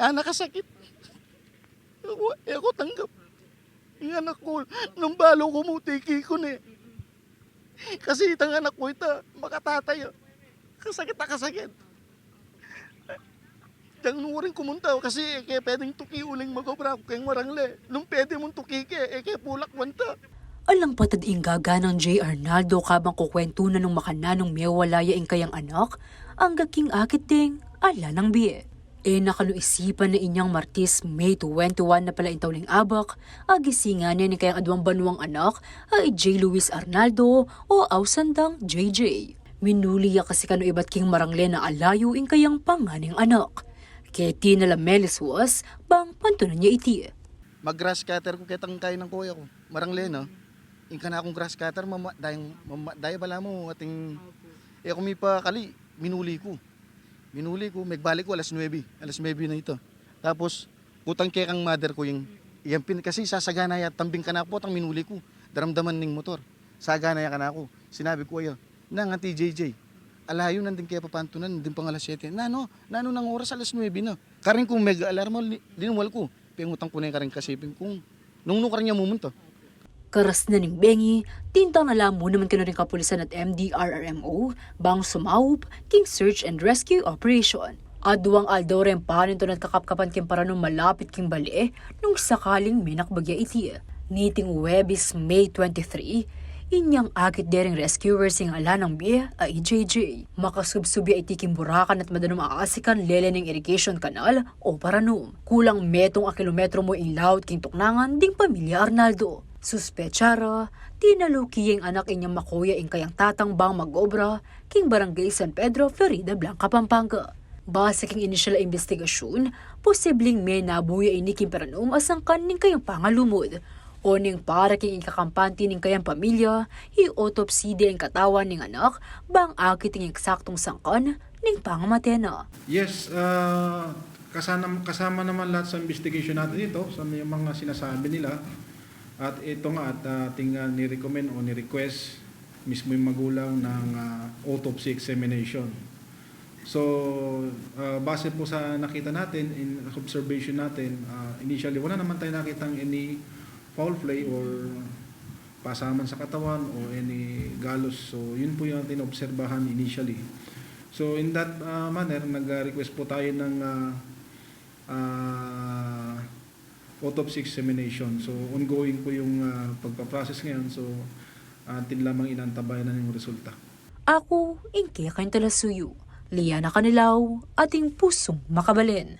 Ah, nakasakit. Ako, ako tanggap. Yung anak ko, nung balo ko mo, tiki ko na eh. Kasi itang anak ko ito, makatatay. Kasakit na kasakit. Diyan nung rin kumunta kasi eh, kaya pwedeng tuki uling magobra ko kayong marangle. Nung pwede mong tuki ke, eh kaya pulak wanta. Patad ing gaga ng J. Arnaldo kabang kukwento na nung makananong mewalaya ing kayang anak, ang gaking akit ding ala ng biye. E nakaluisipan na inyang Martis May 21 na pala intawling abak, agisingan niya ni kayang adwang banuang anak ay J. Luis Arnaldo o Ausandang JJ. Minuliya kasi kano ibat king marangle na alayo ing kayang panganing anak. Keti na lamelis was, bang pantunan niya iti. Mag-grass cutter ko kitang kaya ng kuya ko. Marangle no. Inka na akong grass cutter, mama, dahil, mama, bala mo, ating, eh kung pa kali, minuli ko. Minuli ko, magbalik ko alas 9. Alas 9 na ito. Tapos, putang kaya kang mother ko yung, yung pin, kasi sasagana ya, tambing ka na ako, putang minuli ko. Daramdaman ning motor. Sagana ya ka na ako. Sinabi ko, ayo, na nga TJJ. Alayo nandin kaya papantunan, nandin pang alas 7. Nano, nano ng oras alas 9 na. Karing kung mega alarm, dinumwal ko. Pingutang ko na yung karing kasipin kung nung nung karing niya mumunta. Karas na ning Bengi, tintang na lang mo naman kano rin kapulisan at MDRRMO, bang sumaup, king search and rescue operation. Aduang aldaw rin pa nito nagkakapkapan king para nung malapit king bali, nung sakaling minakbagya iti. Niting Webis May 23, inyang agit dering rescuers sing ala ng biya ay JJ. Makasubsubi ay tiking burakan at madanong aasikan lele ng irrigation canal o paranum. Kulang metong a kilometro mo ilaut king tuknangan ding pamilya Arnaldo. Suspetsara, tinaluki ang anak inyang makuya ing kayang tatang bang mag-obra king barangay San Pedro, Florida Blanca, Pampanga. Base king initial investigasyon, posibleng may nabuya ini king peranum asangkan ning kayang pangalumod. O ning para king ikakampanti ning kayang pamilya, i-autopsy ang katawan ning anak, bang akit ing eksaktong sangkan ning pangamatena. Yes, uh, kasama, kasama naman lahat sa investigation natin ito, sa mga sinasabi nila. At ito nga at uh, ating uh, ni-recommend o ni-request mismo yung magulang ng uh, autopsy examination. So, uh, base po sa nakita natin, in observation natin, uh, initially wala naman tayo nakitang any foul play or pasaman sa katawan o any galos. So, yun po yung ating obserbahan initially. So in that uh, manner, nag-request po tayo ng uh, uh, autopsy examination. So ongoing po yung uh, pagpa-process ngayon. So atin lamang inantabayan na yung resulta. Ako, ingke kayong talasuyo. Liana Kanilaw, ating pusong makabalin.